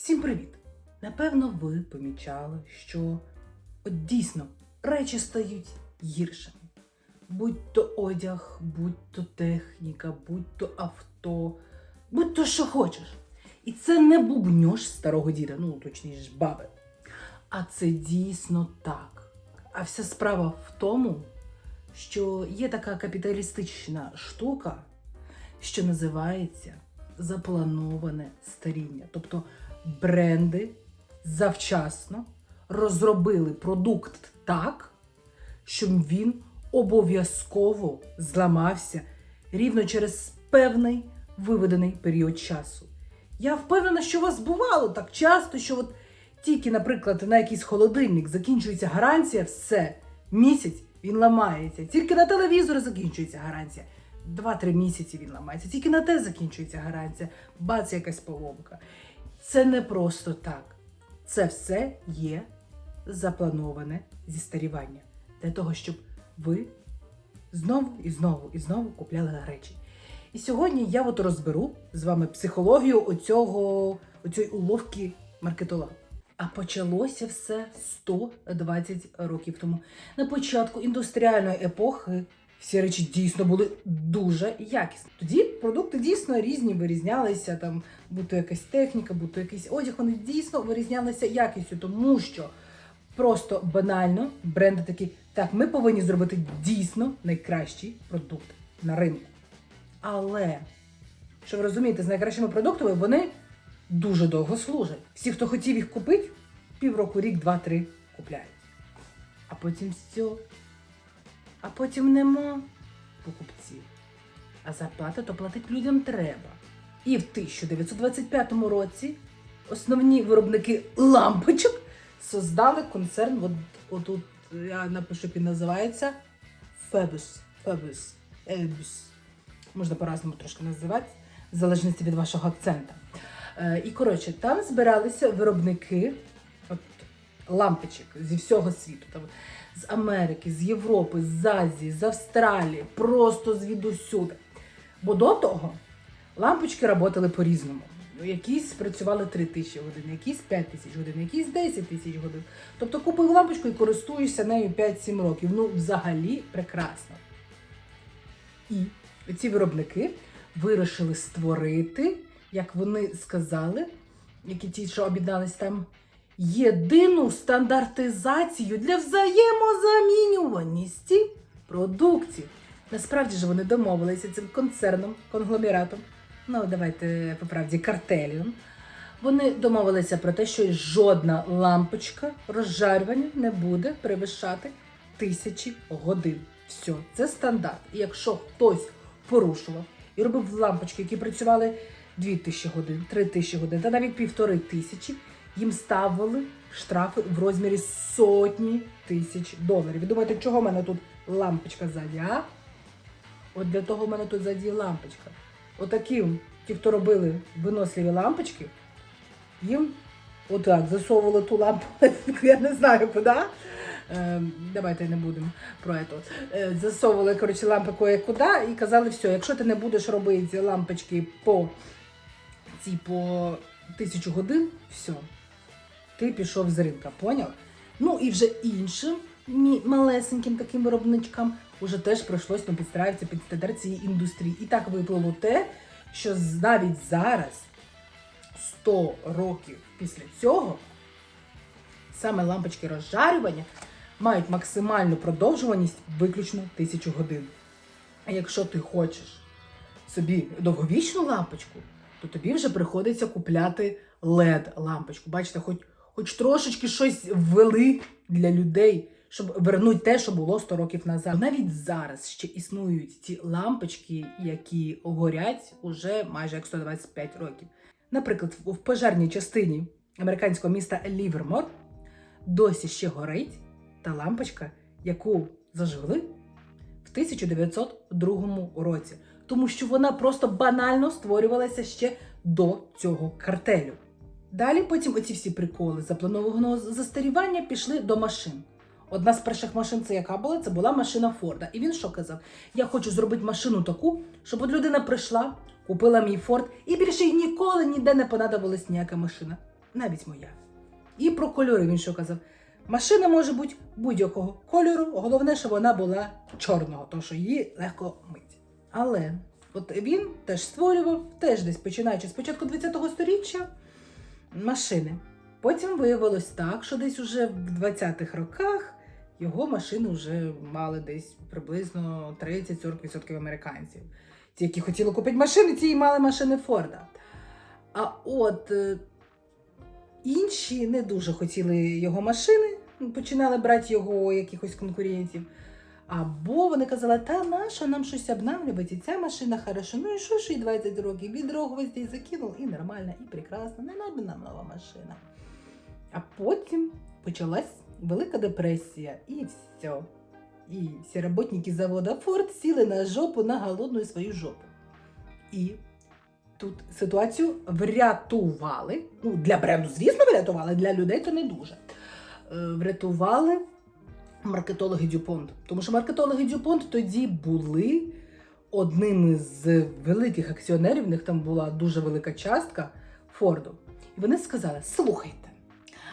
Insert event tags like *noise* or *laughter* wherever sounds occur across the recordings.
Всім привіт! Напевно, ви помічали, що от дійсно речі стають гіршими. Будь то одяг, будь то техніка, будь то авто, будь то що хочеш. І це не бубньош старого діда, ну точніше баби. А це дійсно так. А вся справа в тому, що є така капіталістична штука, що називається заплановане старіння. Тобто бренди завчасно розробили продукт так, щоб він обов'язково зламався рівно через певний виведений період часу. Я впевнена, що у вас бувало так часто, що от тільки, наприклад, на якийсь холодильник закінчується гарантія, все, місяць він ламається. Тільки на телевізор закінчується гарантія. Два-три місяці він ламається. Тільки на те закінчується гарантія. Бац, якась поломка. Це не просто так. Це все є заплановане зістарівання для того, щоб ви знову і знову і знову купляли речі. І сьогодні я от розберу з вами психологію оцього, оцієї уловки маркетолога. А почалося все 120 років тому. На початку індустріальної епохи всі речі дійсно були дуже якісні. Тоді продукти дійсно різні вирізнялися, там будь-то якась техніка, будь-то якийсь одяг, вони дійсно вирізнялися якістю, тому що просто банально бренди такі, так, ми повинні зробити дійсно найкращий продукт на ринку. Але, що ви розумієте, з найкращими продуктами вони дуже довго служать. Всі, хто хотів їх купити, півроку, рік, два-три купляють. А потім все. А потім нема покупців. А зарплати то платить людям треба. І в 1925 році основні виробники лампочок создали концерн. От, отут я напишу, як він називається Фебус. Фебус. Ельбус. Можна по-разному трошки називати, в залежності від вашого акцента. Е, і коротше, там збиралися виробники от, лампочок зі всього світу. Там, з Америки, з Європи, з Азії, з Австралії, просто звідусюди. Бо до того лампочки працювали по-різному. Якісь працювали 3 тисячі годин, якісь 5 тисяч годин, якісь 10 тисяч годин. Тобто купив лампочку і користуєшся нею 5-7 років. Ну, взагалі прекрасно. І ці виробники вирішили створити, як вони сказали, які ті, що об'єднались там, єдину стандартизацію для взаємозамінюваності продуктів. Насправді ж вони домовилися цим концерном, конгломератом, ну давайте по правді картелем. Вони домовилися про те, що жодна лампочка розжарювання не буде перевищати тисячі годин. Все, це стандарт. І якщо хтось порушував і робив лампочки, які працювали 2000 годин, 3000 годин, та навіть півтори тисячі, їм ставили штрафи в розмірі сотні тисяч доларів. Ви думаєте, чого в мене тут лампочка ззаді, а? От для того в мене тут ззаді лампочка. Отаким, ті, хто робили виносливі лампочки, їм отак засовували ту лампу, *laughs* я не знаю куди. Е, давайте не будемо про це. Е, засовували коротше, лампи кое-куди і казали, все, якщо ти не будеш робити лампочки по ці по тисячу годин, все, ти пішов з ринка, поняв? Ну і вже іншим малесеньким таким виробничкам уже теж прийшлось ну, підстраюватися під стандарт цієї індустрії. І так виплило те, що навіть зараз, 100 років після цього, саме лампочки розжарювання мають максимальну продовжуваність виключно 1000 годин. А якщо ти хочеш собі довговічну лампочку, то тобі вже приходиться купляти LED-лампочку. Бачите, хоч, хоч трошечки щось ввели для людей, щоб вернути те, що було 100 років назад. Навіть зараз ще існують ті лампочки, які горять уже майже як 125 років. Наприклад, в пожежній частині американського міста Лівермор досі ще горить та лампочка, яку зажгли в 1902 році, тому що вона просто банально створювалася ще до цього картелю. Далі потім оці всі приколи запланованого застарівання пішли до машин. Одна з перших машин, це яка була? Це була машина Форда. І він що казав? Я хочу зробити машину таку, щоб от людина прийшла, купила мій Форд, і більше їй ніколи ніде не понадобилась ніяка машина. навіть моя. І про кольори він що казав. Машина може бути будь-якого кольору, головне, щоб вона була чорного, тому що її легко мить. Але от він теж створював, теж десь починаючи з початку 20-го сторіччя, машини. Потім виявилось так, що десь уже в 20-х роках його машини вже мали десь приблизно 30-40% американців. Ті, які хотіли купити машини, ті і мали машини Форда. А от е, інші не дуже хотіли його машини, починали брати його якихось конкурентів. Або вони казали, та наша нам щось обновлювати, і ця машина хороша. Ну і що ж і 20 років? Від гвоздей закинув, і нормально, і прекрасно, не нам нова машина. А потім почалась Велика депресія, і все. І всі роботники заводу Форд сіли на жопу на голодну свою жопу. І тут ситуацію врятували. Ну, для бренду, звісно, врятували, для людей то не дуже. Е, Врятували маркетологи Дюпонт. Тому що маркетологи Дюпонт тоді були одним з великих акціонерів, в них там була дуже велика частка Форду. І вони сказали: слухайте,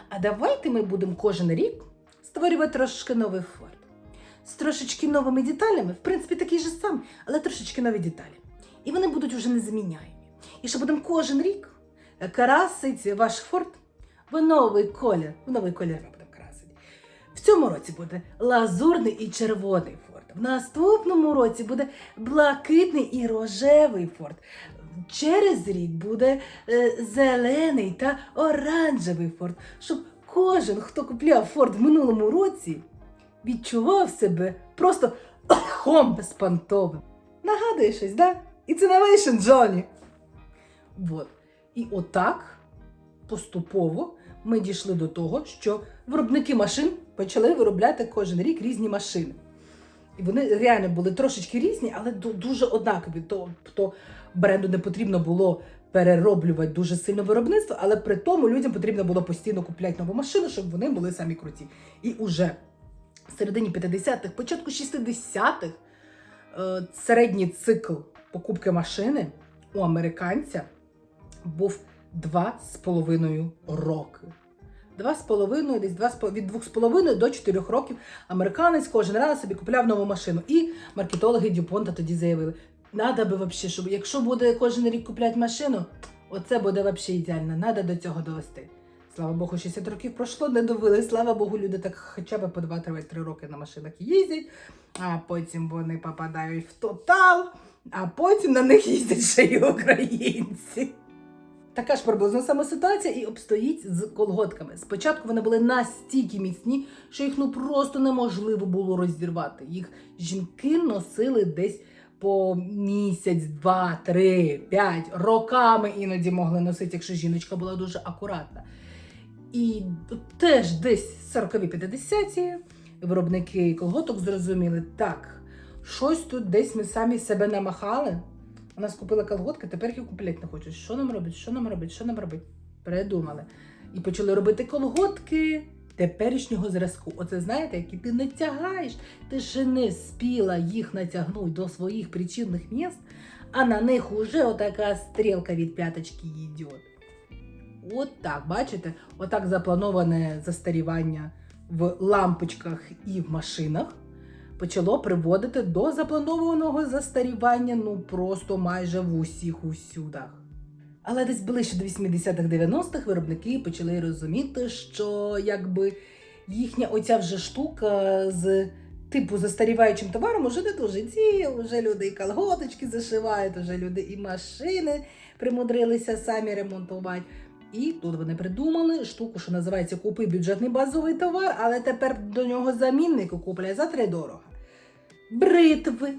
а давайте ми будемо кожен рік створювати трошки новий Форд. З трошечки новими деталями, в принципі, такий же сам, але трошечки нові деталі. І вони будуть вже незаміняємі. І що будемо кожен рік красити ваш Форд в новий колір. В новий колір. В цьому році буде лазурний і червоний Форд. В наступному році буде блакитний і рожевий Форд. Через рік буде е, зелений та оранжевий Форд. Щоб кожен, хто купляв Форд в минулому році, відчував себе просто *coughs* хом безпантовим. Нагадує щось, да? It's innovation, Джоні. Вот. І отак поступово ми дійшли до того, що виробники машин почали виробляти кожен рік різні машини. І вони реально були трошечки різні, але дуже однакові. Тобто бренду не потрібно було перероблювати дуже сильно виробництво, але при тому людям потрібно було постійно купляти нову машину, щоб вони були самі круті. І уже в середині 50-х, початку 60-х е, середній цикл покупки машини у американця був 2,5 роки. Два з половиною, десь два з від двох з половиною до чотирьох років американець кожен раз собі купляв нову машину. І маркетологи Дюпонта тоді заявили: надо би вообще, щоб якщо буде кожен рік купляти машину, оце буде вообще ідеально. Надо до цього довести. Слава Богу, 60 років пройшло, не довели. Слава Богу, люди так хоча б по 2-3 роки на машинах їздять, а потім вони попадають в тотал, а потім на них їздять ще й українці. Така ж приблизно сама ситуація і обстоїть з колготками. Спочатку вони були настільки міцні, що їх ну просто неможливо було розірвати. Їх жінки носили десь по місяць, два, три, п'ять роками іноді могли носити, якщо жіночка була дуже акуратна. І теж десь 40-50-ті виробники колготок зрозуміли, так, щось тут десь ми самі себе намахали. У нас купила колготки, тепер їх купляти не хочуть. Що нам робить? Що нам робить? Що нам робить? Придумали. І почали робити колготки теперішнього зразку. Оце знаєте, які ти натягаєш, ти ще не спіла їх натягнути до своїх причинних місць, а на них уже отака стрілка від п'яточки йде. От так, бачите, отак заплановане застарівання в лампочках і в машинах почало приводити до запланованого застарівання ну просто майже в усіх усюдах. Але десь ближче до 80-х 90-х виробники почали розуміти, що якби їхня оця вже штука з типу застаріваючим товаром уже не дуже ці, вже люди і колготочки зашивають, вже люди і машини примудрилися самі ремонтувати. І тут вони придумали штуку, що називається Купи бюджетний базовий товар, але тепер до нього замінник купляє за три дорого. Бритви,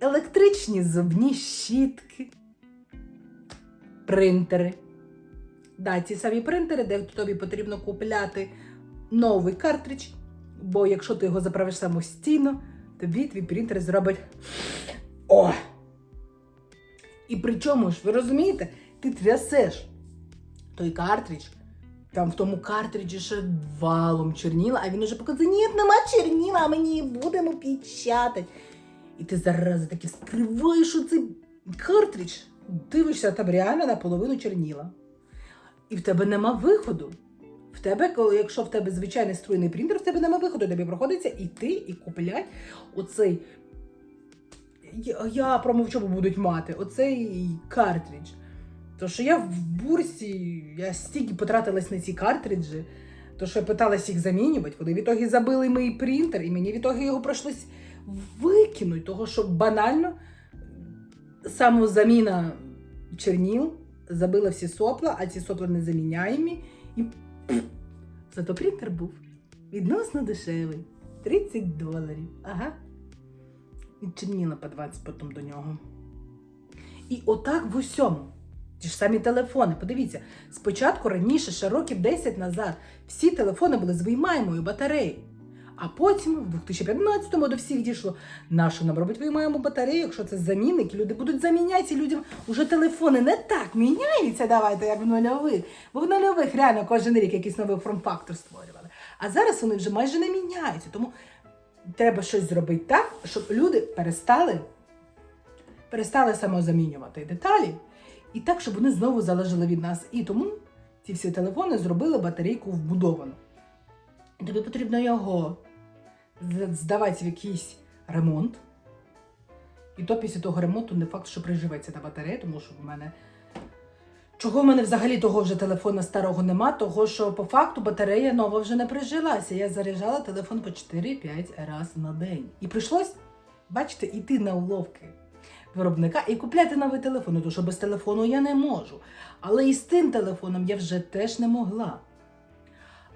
електричні зубні щітки, принтери. Да, ці самі принтери, де тобі потрібно купляти новий картридж, бо якщо ти його заправиш самостійно, тобі твій принтер зробить о! І причому ж, ви розумієте, ти трясеш той картридж, там в тому картриджі ще валом черніла, а він уже показує, ні, нема черніла, а мені будемо печатати. І ти зараз таки вскриваєш оцей картридж, дивишся, там реально наполовину черніла. І в тебе нема виходу. В тебе, якщо в тебе звичайний струйний принтер, в тебе нема виходу, тобі приходиться іти і купляти оцей. Я, я промовчу, бо будуть мати, оцей картридж. То що я в бурсі, я стільки потратилась на ці картриджі, то що я питалась їх замінювати, вони в ітогі забили мій принтер, і мені в ітогі його прийшлось викинути, того що банально самозаміна черніл забила всі сопла, а ці сопла незаміняємі. І пф, зато принтер був відносно дешевий. 30 доларів. Ага. І черніла по 20 потім до нього. І отак в усьому. Ті ж самі телефони. Подивіться, спочатку раніше, ще років 10 назад, всі телефони були з виймаємою батареєю. А потім, в 2015-му, до всіх дійшло, нащо нам робить виймаємо батарею, якщо це замінники, люди будуть заміняти, людям уже телефони не так міняються, давайте, як в нульових. Бо в нульових реально кожен рік якийсь новий форм-фактор створювали. А зараз вони вже майже не міняються. Тому треба щось зробити так, щоб люди перестали, перестали самозамінювати деталі, і так, щоб вони знову залежали від нас. І тому ці всі телефони зробили батарейку вбудовану. Тобі потрібно його здавати в якийсь ремонт. І то після того ремонту не факт, що приживеться та батарея, тому що в мене. Чого в мене взагалі того вже телефона старого нема, того що по факту батарея нова вже не прижилася. Я заряджала телефон по 4-5 разів на день. І прийшлось, бачите, йти на уловки виробника і купляти новий телефон, Ну, тому що без телефону я не можу. Але і з тим телефоном я вже теж не могла.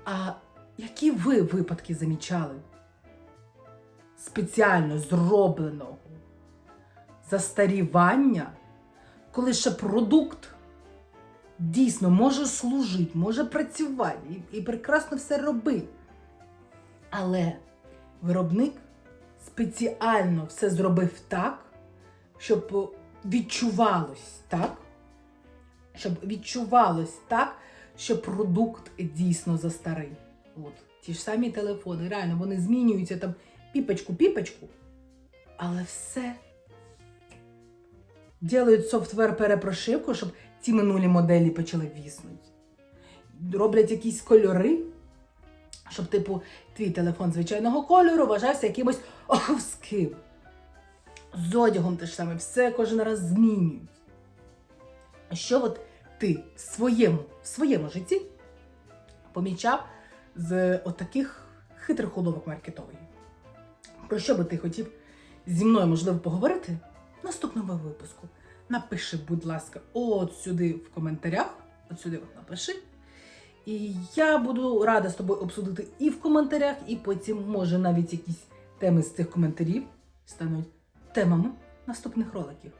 А які ви випадки замічали? Спеціально зробленого застарівання, коли ще продукт дійсно може служити, може працювати і, і прекрасно все робити. Але виробник спеціально все зробив так, щоб відчувалось так, щоб відчувалось так, що продукт дійсно застарий. От, ті ж самі телефони, реально, вони змінюються там піпочку-піпочку, але все. Ділають софтвер перепрошивку, щоб ці минулі моделі почали віснути. Роблять якісь кольори, щоб, типу, твій телефон звичайного кольору вважався якимось оховським. З одягом те ж саме, все кожен раз змінюють. Що от ти в своєму, в своєму житті помічав з отаких хитрих уловок маркетологів? Про що би ти хотів зі мною, можливо, поговорити в наступному випуску? Напиши, будь ласка, от сюди в коментарях. От сюди от напиши. І я буду рада з тобою обсудити і в коментарях, і потім, може, навіть якісь теми з цих коментарів стануть темами наступних роликів.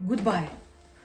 Goodbye!